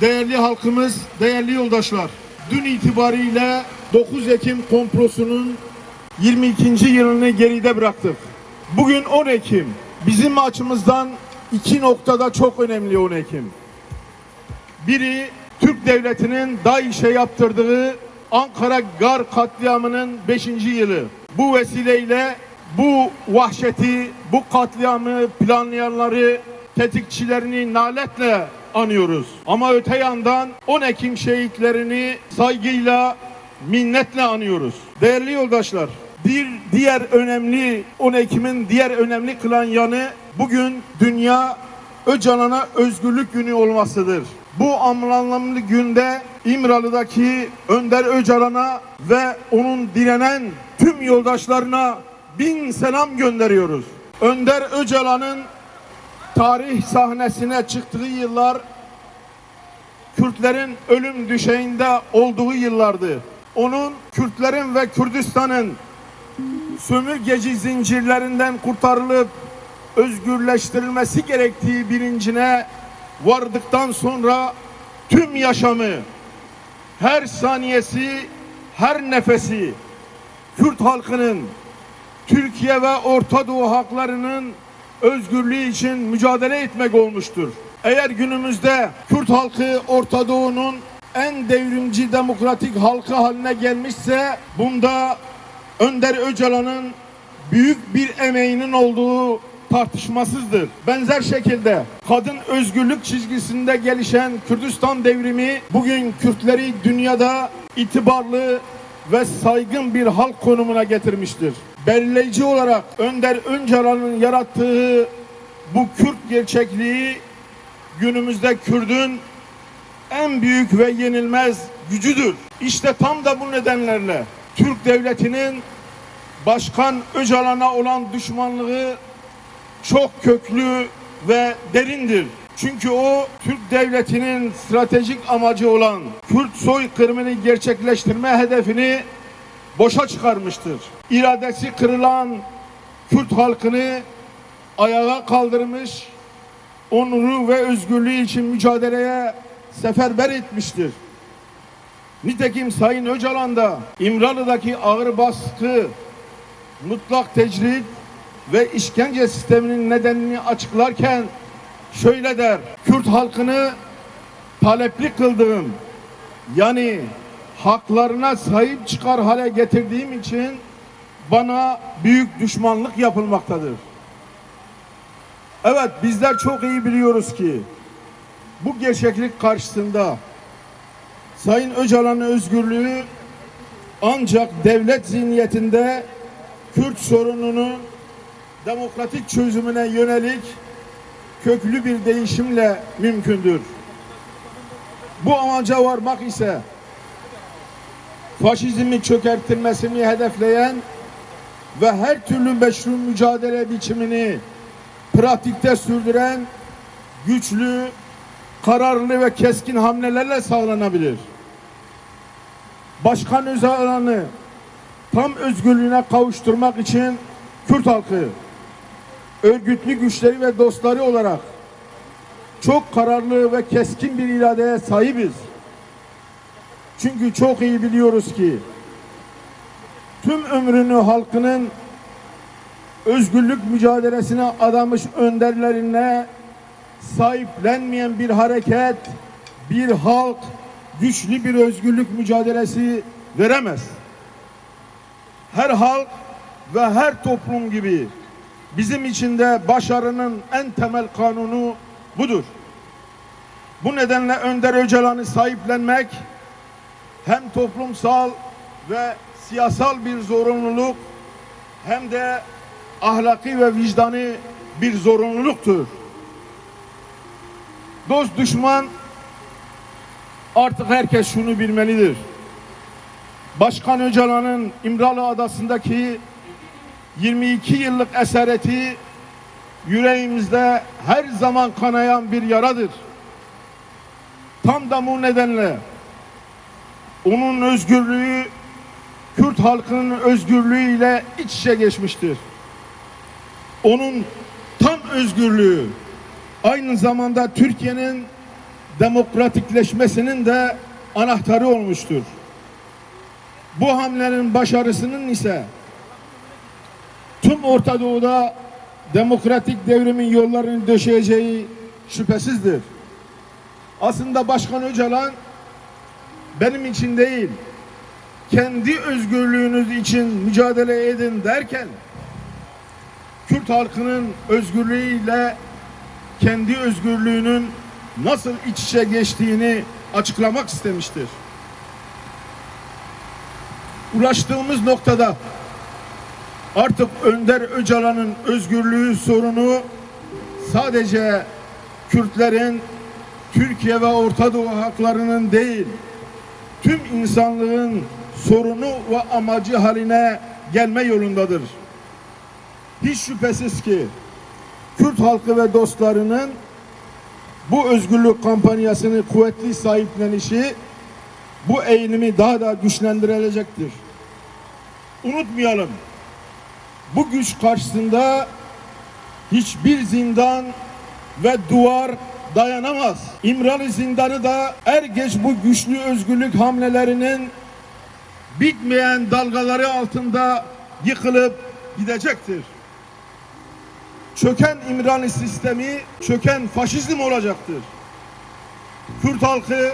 Değerli halkımız, değerli yoldaşlar. Dün itibariyle 9 Ekim komprosunun 22. yılını geride bıraktık. Bugün 10 Ekim. Bizim açımızdan iki noktada çok önemli 10 Ekim. Biri Türk Devleti'nin DAEŞ'e yaptırdığı Ankara Gar katliamının 5. yılı. Bu vesileyle bu vahşeti, bu katliamı planlayanları, tetikçilerini naletle anıyoruz. Ama öte yandan 10 Ekim şehitlerini saygıyla, minnetle anıyoruz. Değerli yoldaşlar, bir diğer önemli 10 Ekim'in diğer önemli kılan yanı bugün dünya Öcalan'a özgürlük günü olmasıdır. Bu anlamlı günde İmralı'daki Önder Öcalan'a ve onun direnen tüm yoldaşlarına bin selam gönderiyoruz. Önder Öcalan'ın tarih sahnesine çıktığı yıllar Kürtlerin ölüm düşeğinde olduğu yıllardı. Onun Kürtlerin ve Kürdistan'ın sömürgeci zincirlerinden kurtarılıp özgürleştirilmesi gerektiği bilincine vardıktan sonra tüm yaşamı, her saniyesi, her nefesi Kürt halkının Türkiye ve Orta Doğu halklarının özgürlüğü için mücadele etmek olmuştur. Eğer günümüzde Kürt halkı Orta Doğu'nun en devrimci demokratik halkı haline gelmişse bunda Önder Öcalan'ın büyük bir emeğinin olduğu tartışmasızdır. Benzer şekilde kadın özgürlük çizgisinde gelişen Kürdistan devrimi bugün Kürtleri dünyada itibarlı ve saygın bir halk konumuna getirmiştir. Belirleyici olarak Önder Öcalan'ın yarattığı bu Kürt gerçekliği günümüzde Kürdün en büyük ve yenilmez gücüdür. İşte tam da bu nedenlerle Türk devletinin Başkan Öcalan'a olan düşmanlığı çok köklü ve derindir. Çünkü o Türk devletinin stratejik amacı olan Kürt soykırımını gerçekleştirme hedefini boşa çıkarmıştır. İradesi kırılan Kürt halkını ayağa kaldırmış, onuru ve özgürlüğü için mücadeleye seferber etmiştir. Nitekim Sayın Öcalan da İmralı'daki ağır baskı, mutlak tecrit ve işkence sisteminin nedenini açıklarken şöyle der. Kürt halkını talepli kıldığım yani haklarına sahip çıkar hale getirdiğim için bana büyük düşmanlık yapılmaktadır. Evet bizler çok iyi biliyoruz ki bu gerçeklik karşısında Sayın Öcalan'ın özgürlüğü ancak devlet zihniyetinde Kürt sorununun demokratik çözümüne yönelik köklü bir değişimle mümkündür. Bu amaca varmak ise faşizmi çökertilmesini hedefleyen ve her türlü meşru mücadele biçimini pratikte sürdüren güçlü, kararlı ve keskin hamlelerle sağlanabilir. Başkan Öcalan'ı tam özgürlüğüne kavuşturmak için Kürt halkı örgütlü güçleri ve dostları olarak çok kararlı ve keskin bir iradeye sahibiz. Çünkü çok iyi biliyoruz ki tüm ömrünü halkının özgürlük mücadelesine adamış önderlerine sahiplenmeyen bir hareket, bir halk güçlü bir özgürlük mücadelesi veremez. Her halk ve her toplum gibi bizim için de başarının en temel kanunu budur. Bu nedenle Önder Öcalan'ı sahiplenmek hem toplumsal ve siyasal bir zorunluluk hem de ahlaki ve vicdani bir zorunluluktur. Dost düşman artık herkes şunu bilmelidir. Başkan Öcalan'ın İmralı Adası'ndaki 22 yıllık esareti yüreğimizde her zaman kanayan bir yaradır. Tam da bu nedenle onun özgürlüğü Kürt halkının özgürlüğüyle iç içe geçmiştir. Onun tam özgürlüğü aynı zamanda Türkiye'nin demokratikleşmesinin de anahtarı olmuştur. Bu hamlenin başarısının ise tüm Orta Doğu'da demokratik devrimin yollarını döşeyeceği şüphesizdir. Aslında Başkan Öcalan benim için değil, kendi özgürlüğünüz için mücadele edin derken Kürt halkının özgürlüğüyle kendi özgürlüğünün nasıl iç içe geçtiğini açıklamak istemiştir. Ulaştığımız noktada artık Önder Öcalan'ın özgürlüğü sorunu sadece Kürtlerin Türkiye ve Orta Doğu halklarının değil, tüm insanlığın sorunu ve amacı haline gelme yolundadır. Hiç şüphesiz ki Kürt halkı ve dostlarının bu özgürlük kampanyasını kuvvetli sahiplenişi bu eğilimi daha da güçlendirecektir. Unutmayalım. Bu güç karşısında hiçbir zindan ve duvar dayanamaz. İmralı zindanı da er geç bu güçlü özgürlük hamlelerinin bitmeyen dalgaları altında yıkılıp gidecektir. Çöken İmralı sistemi çöken faşizm olacaktır. Kürt halkı,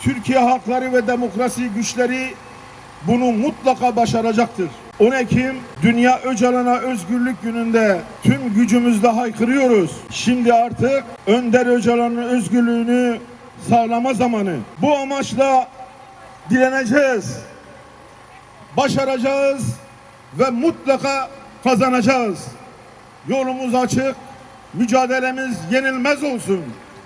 Türkiye halkları ve demokrasi güçleri bunu mutlaka başaracaktır. 10 Ekim Dünya Öcalan'a Özgürlük Günü'nde tüm gücümüzle haykırıyoruz. Şimdi artık Önder Öcalan'ın özgürlüğünü sağlama zamanı. Bu amaçla direneceğiz. Başaracağız ve mutlaka kazanacağız. Yolumuz açık, mücadelemiz yenilmez olsun.